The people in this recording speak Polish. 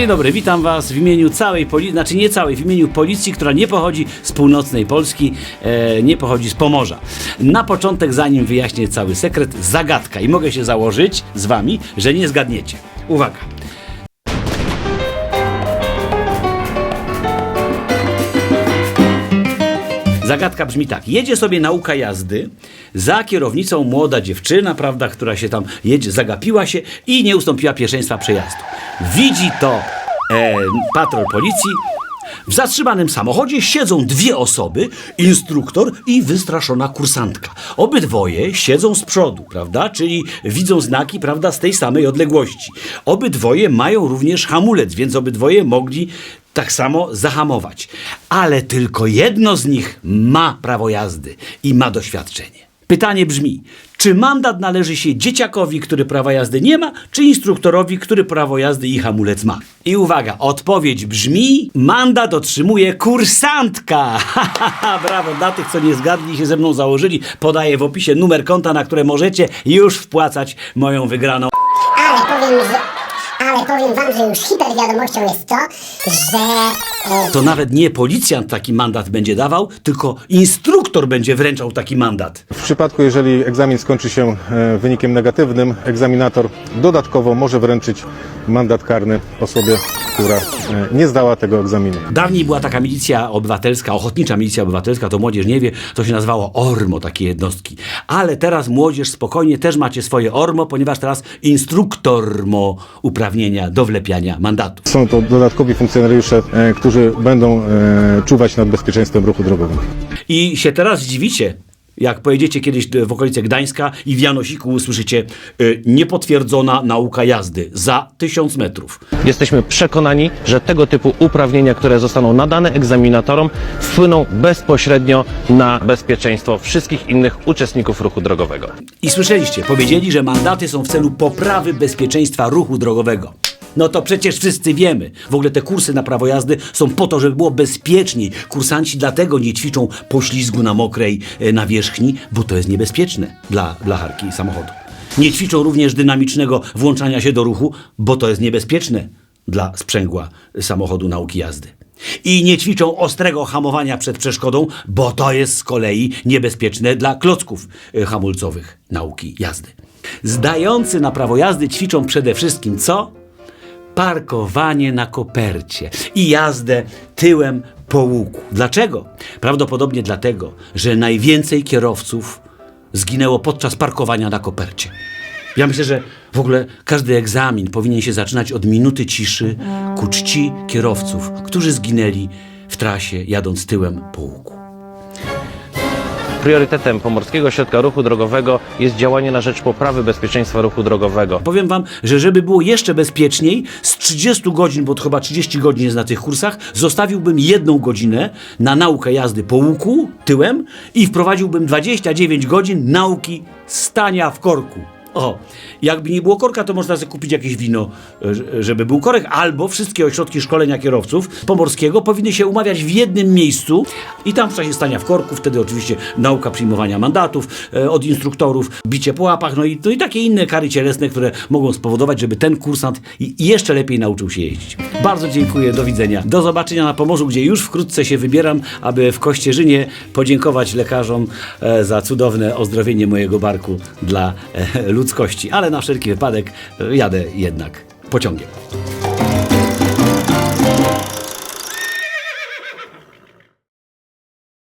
Dzień dobry, witam Was w imieniu całej policji, znaczy nie całej, w imieniu policji, która nie pochodzi z północnej Polski, e, nie pochodzi z Pomorza. Na początek, zanim wyjaśnię cały sekret, zagadka i mogę się założyć z Wami, że nie zgadniecie. Uwaga. Zagadka brzmi tak. Jedzie sobie nauka jazdy, za kierownicą młoda dziewczyna, prawda, która się tam jedzie, zagapiła się i nie ustąpiła pierwszeństwa przejazdu. Widzi to e, patrol policji. W zatrzymanym samochodzie siedzą dwie osoby, instruktor i wystraszona kursantka. Obydwoje siedzą z przodu, prawda, czyli widzą znaki, prawda, z tej samej odległości. Obydwoje mają również hamulec, więc obydwoje mogli tak samo zahamować. Ale tylko jedno z nich ma prawo jazdy i ma doświadczenie. Pytanie brzmi, czy mandat należy się dzieciakowi, który prawa jazdy nie ma, czy instruktorowi, który prawo jazdy i hamulec ma? I uwaga, odpowiedź brzmi, mandat otrzymuje kursantka. Brawo, dla tych, co nie zgadli się ze mną założyli, podaję w opisie numer konta, na które możecie już wpłacać moją wygraną. Ale powiem, że... Ale powiem wam, że już hiper wiadomością jest to, że... To nawet nie policjant taki mandat będzie dawał, tylko instruktor będzie wręczał taki mandat. W przypadku, jeżeli egzamin skończy się e, wynikiem negatywnym, egzaminator dodatkowo może wręczyć mandat karny osobie, która e, nie zdała tego egzaminu. Dawniej była taka milicja obywatelska, ochotnicza milicja obywatelska, to młodzież nie wie, to się nazywało ORMO, takie jednostki. Ale teraz młodzież spokojnie też macie swoje ORMO, ponieważ teraz instruktor ma uprawnienia do wlepiania mandatu. Są to dodatkowi funkcjonariusze, e, którzy będą e, czuwać nad bezpieczeństwem ruchu drogowego. I się teraz zdziwicie, jak pojedziecie kiedyś w okolice Gdańska i w Janosiku usłyszycie y, niepotwierdzona nauka jazdy za tysiąc metrów. Jesteśmy przekonani, że tego typu uprawnienia, które zostaną nadane egzaminatorom, wpłyną bezpośrednio na bezpieczeństwo wszystkich innych uczestników ruchu drogowego. I słyszeliście, powiedzieli, że mandaty są w celu poprawy bezpieczeństwa ruchu drogowego. No to przecież wszyscy wiemy. W ogóle te kursy na prawo jazdy są po to, żeby było bezpieczniej. Kursanci dlatego nie ćwiczą poślizgu na mokrej e, nawierzchni, bo to jest niebezpieczne dla blacharki i samochodu. Nie ćwiczą również dynamicznego włączania się do ruchu, bo to jest niebezpieczne dla sprzęgła samochodu nauki jazdy. I nie ćwiczą ostrego hamowania przed przeszkodą, bo to jest z kolei niebezpieczne dla klocków e, hamulcowych nauki jazdy. Zdający na prawo jazdy ćwiczą przede wszystkim co? Parkowanie na kopercie i jazdę tyłem po łuku. Dlaczego? Prawdopodobnie dlatego, że najwięcej kierowców zginęło podczas parkowania na kopercie. Ja myślę, że w ogóle każdy egzamin powinien się zaczynać od minuty ciszy ku czci kierowców, którzy zginęli w trasie jadąc tyłem po łuku. Priorytetem Pomorskiego Ośrodka Ruchu Drogowego jest działanie na rzecz poprawy bezpieczeństwa ruchu drogowego. Powiem wam, że żeby było jeszcze bezpieczniej, z 30 godzin, bo to chyba 30 godzin jest na tych kursach, zostawiłbym jedną godzinę na naukę jazdy po łuku, tyłem i wprowadziłbym 29 godzin nauki stania w korku. O, jakby nie było korka, to można sobie kupić jakieś wino, e, żeby był korek, albo wszystkie ośrodki szkolenia kierowców pomorskiego powinny się umawiać w jednym miejscu i tam w czasie stania w korku, wtedy oczywiście nauka przyjmowania mandatów e, od instruktorów, bicie po łapach, no i, no i takie inne kary cielesne, które mogą spowodować, żeby ten kursant jeszcze lepiej nauczył się jeździć. Bardzo dziękuję, do widzenia. Do zobaczenia na Pomorzu, gdzie już wkrótce się wybieram, aby w Kościerzynie podziękować lekarzom e, za cudowne ozdrowienie mojego barku dla e, ludzkości. Ale na wszelki wypadek e, jadę jednak pociągiem.